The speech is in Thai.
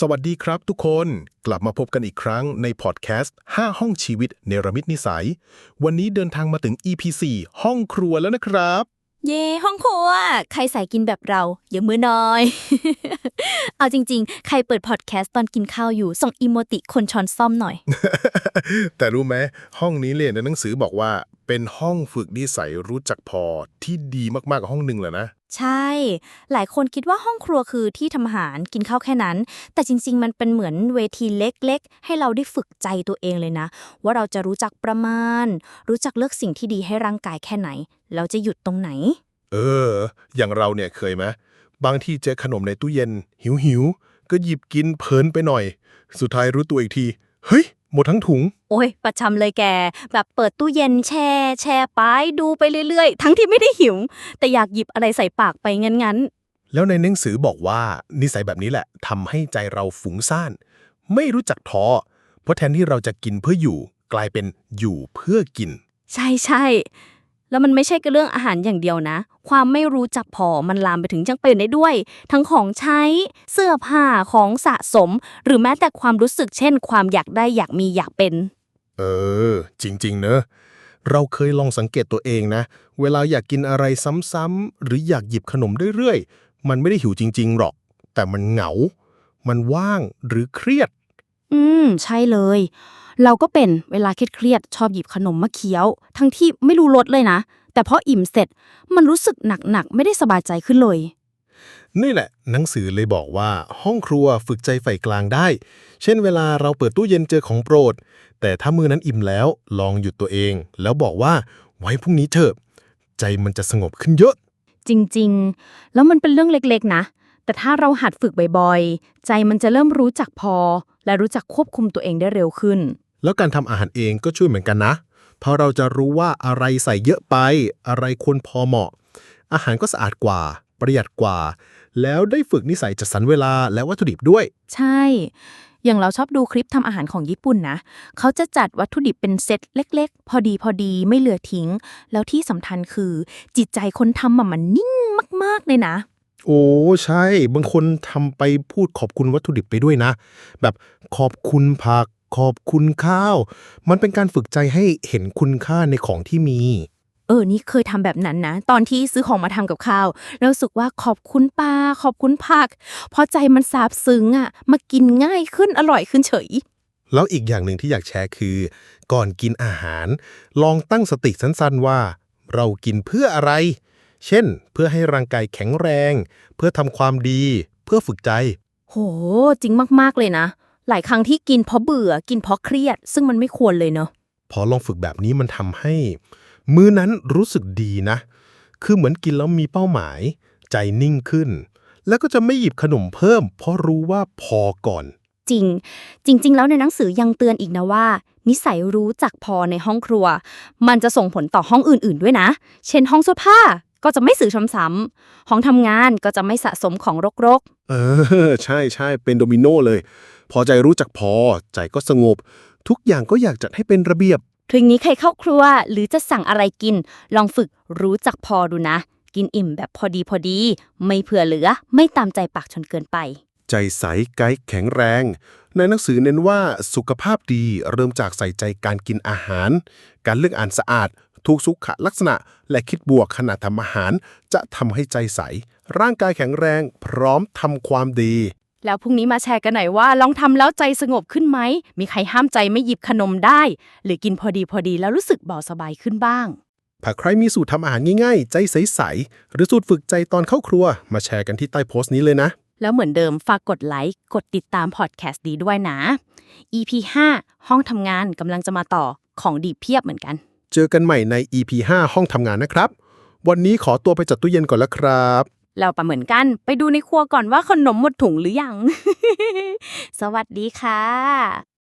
สวัสดีครับทุกคนกลับมาพบกันอีกครั้งในพอดแคสต์ 5 ห้องชีวิตเนรมิตนิสัย วันนี้เดินทางมาถึง EP 4ห้องครัวแล้วนะครับ เย่ห้องครัว ใครใส่กินแบบเราอย่ามือน้อย เอาจริง ๆ ใครเปิดพอดแคสต์ตอนกินข้าวอยู่ ส่งอีโมติคนช้อนซ่อมหน่อย แต่รู้ไหมห้องนี้เรียนในหนังสือบอกว่า เป็นห้องฝึกนิสัยรู้จักพอที่ดีมากๆกับห้องหนึ่งเลยนะ ใช่ หลายคนคิดว่าห้องครัวคือที่ทำอาหารกินข้าวแค่นั้น แต่จริง ๆ มันเป็นเหมือนเวทีเล็กๆ ให้เราได้ฝึกใจตัวเองเลยนะ ว่าเราจะรู้จักประมาณ รู้จักเลือกสิ่งที่ดีให้ร่างกายแค่ไหนแล้วจะหยุดตรงไหน เออ อย่างเราเนี่ยเคยไหมบางที่เจอขนมในตู้เย็น หิวหิวๆก็หยิบกินเพลินไปหน่อย สุดท้ายรู้ตัวอีกที เฮ้ย หมดทั้งถุง โอ้ย ประจำเลยแก แบบเปิดตู้เย็นแช่แช่ไปดูไปเรื่อยๆ ทั้งที่ไม่ได้หิว แต่อยากหยิบอะไรใส่ปากไปงั้นแล้วในหนังสือบอกว่านิสัยแบบนี้แหละทำให้ใจเราฟุ้งซ่าน ไม่รู้จักท้อ เพราะแทนที่เราจะกินเพื่ออยู่ กลายเป็นอยู่เพื่อกินๆใช่ใช่ แล้วมันไม่ใช่แค่เรื่องอาหารอย่างเดียวนะ ความไม่รู้จักพอมันลามไปถึงจังเป็นได้ด้วย ทั้งของใช้เสื้อผ้าของสะสม หรือแม้แต่ความรู้สึกเช่น ความอยากได้อยากมีอยากเป็น เออ จริง ๆ เนอะเราเคยลองสังเกตตัวเองนะ เวลาอยากกินอะไรซ้ำๆหรืออยากหยิบขนมเรื่อยๆ มันไม่ได้หิวจริง ๆ หรอก แต่มันเหงา มันว่างหรือเครียด อืม ใช่เลย เราก็เป็นเวลาเครียดๆชอบหยิบขนมมาเคี้ยว ทั้งที่ไม่รู้รสเลยนะ แต่พออิ่มเสร็จมันรู้สึกหนักๆ ไม่ได้สบายใจขึ้นเลย นี่แหละ หนังสือเลยบอกว่าห้องครัวฝึกใจใฝ่กลางได้ เช่นเวลาเราเปิดตู้เย็นเจอของโปรด แต่ถ้ามือนั้นอิ่มแล้วลองหยุดตัวเอง แล้วบอกว่าไว้พรุ่งนี้เถอะ ใจมันจะสงบขึ้นเยอะ จริง ๆ แล้วมันเป็นเรื่องเล็กๆ นะ แต่ถ้าเราหัดฝึกบ่อยๆ ใจมันจะเริ่มรู้จักพอ และรู้จักควบคุมตัวเองได้เร็วขึ้น แล้วการทำอาหารเองก็ช่วยเหมือนกันนะ เพราะเราจะรู้ว่าอะไรใส่เยอะไป อะไรควรพอเหมาะ อาหารก็สะอาดกว่า ประหยัดกว่า แล้วได้ฝึกนิสัยจัดสรรเวลาและวัตถุดิบด้วย ใช่ อย่างเราชอบดูคลิปทำอาหารของญี่ปุ่นนะ เขาจะจัดวัตถุดิบเป็นเซตเล็ก ๆ พอดีพอดีไม่เหลือทิ้ง แล้วที่สำคัญคือ จิตใจคนทำอะมันนิ่งมาก ๆ เลยนะ โอ้ใช่ บางคนทำไปพูดขอบคุณวัตถุดิบไปด้วยนะ แบบขอบคุณผัก ขอบคุณข้าว มันเป็นการฝึกใจให้เห็นคุณค่าในของที่มี เออ นี่เคยทำแบบนั้นนะ ตอนที่ซื้อของมาทำกับข้าว แล้วรู้สึกว่าขอบคุณปลาขอบคุณผัก พอใจมันซาบซึ้งอะ มากินง่ายขึ้นอร่อยขึ้นเฉยแล้วอีกอย่างหนึ่งที่อยากแชร์คือ ก่อนกินอาหาร ลองตั้งสติสั้นๆว่า เรากินเพื่ออะไร เช่น เพื่อให้ร่างกายแข็งแรง เพื่อทำความดี เพื่อฝึกใจ โห จริงมาก ๆ เลยนะ หลายครั้งที่กินเพราะเบื่อ กินเพราะเครียด ซึ่งมันไม่ควรเลยเนอะพอลองฝึกแบบนี้มันทำให้ มื้อนั้นรู้สึกดีนะ คือเหมือนกินแล้วมีเป้าหมาย ใจนิ่งขึ้น แล้วก็จะไม่หยิบขนมเพิ่ม เพราะรู้ว่าพอก่อน จริง จริง ๆ แล้วในหนังสือยังเตือนอีกนะว่า นิสัยรู้จักพอในห้องครัว มันจะส่งผลต่อห้องอื่น ๆ ด้วยนะ เช่น ห้องเสื้อผ้า ก็จะไม่สื่อซ้ำๆห้องทำงานก็จะไม่สะสมของรกเออ ใช่ใช่เป็นโดมิโนเลย พอใจรู้จักพอ ใจก็สงบ ทุกอย่างก็อยากจัดให้เป็นระเบียบ ๆทีนี้ใครเข้าครัว หรือจะสั่งอะไรกิน ลองฝึกรู้จักพอดูนะ กินอิ่มแบบพอดีพอดี ไม่เผื่อเหลือ ไม่ตามใจปากจนเกินไป ใจใสไกด์แข็งแรง ในหนังสือเน้นว่าสุขภาพดีเริ่มจากใส่ใจการกินอาหาร การเลือกอ่านสะอาด ถูกสุขลักษณะ และคิดบวกขณะทำอาหาร จะทำให้ใจใส ร่างกายแข็งแรง พร้อมทำความดี แล้วพรุ่งนี้มาแชร์กันหน่อยว่าลองทำแล้วใจสงบขึ้นไหม มีใครห้ามใจไม่หยิบขนมได้ หรือกินพอดีพอดีแล้วรู้สึกเบาสบายขึ้นบ้าง ถ้าใครมีสูตรทำอาหารง่ายๆ ใจใสๆหรือสูตรฝึกใจตอนเข้าครัว มาแชร์กันที่ใต้โพสต์นี้เลยนะ แล้วเหมือนเดิมฝากกดไลค์ กดติดตามพอดแคสต์ดีด้วยนะ EP 5ห้องทำงานกำลังจะมาต่อของดีเพียบเหมือนกัน เจอกันใหม่ใน EP 5 ห้องทำงานนะครับ วันนี้ขอตัวไปจัดตู้เย็นก่อนแล้วครับ เราประเหมือนกัน ไปดูในครัวก่อนว่าขนมหมดถุงหรือยัง สวัสดีค่ะ